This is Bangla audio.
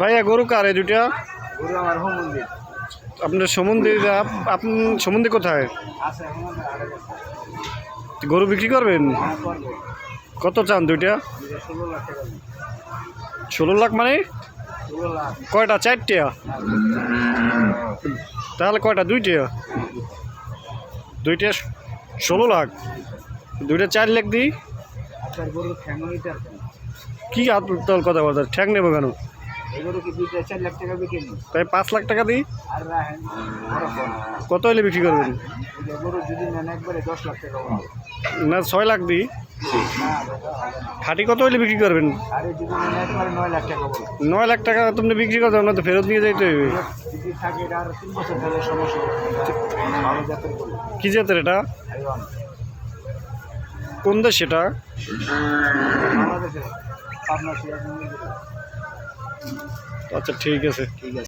ভাইয়া গরু কার এই দুইটা? গরু আমার হোম আপনার সমন্ধে আপনি সমন্ধে কোথায়? গরু বিক্রি করবেন? হ্যাঁ কত চান দুইটা? ষোলো লাখ মানে? কয়টা? চারটে? তাহলে কয়টা? দুইটা? দুইটা ষোলো লাখ। দুইটা চার লাখ দিই। কি কথা বলতে? ঠ্যাং নেব কেন? এই কি দুইটা চার লাখ টাকা বিক্রি তাই পাঁচ লাখ টাকা দিই? আর রাখেন কত হলে বিক্রি করবেন? গরু যদি নেন একবারে দশ লাখ টাকা না ছয় লাখ দিই। খাটি কত হলে বিক্রি করবেন? নয় লাখ টাকা তুমি বিক্রি করতে না তো ফেরত নিয়ে যাইতে হবে কি জাতের এটা? কোন দেশ সেটা तो अच्छा ठीक है सर। ठीक है।